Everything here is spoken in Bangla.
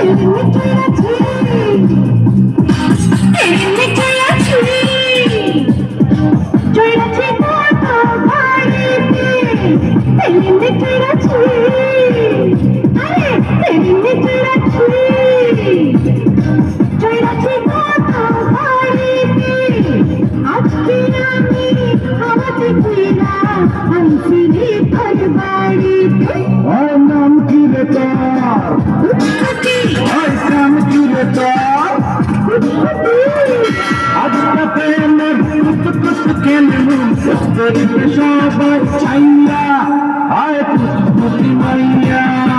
তেরে মিঠে আছে তেরে গরিব সবাই চাইয়া আয় প্রতিমাইয়া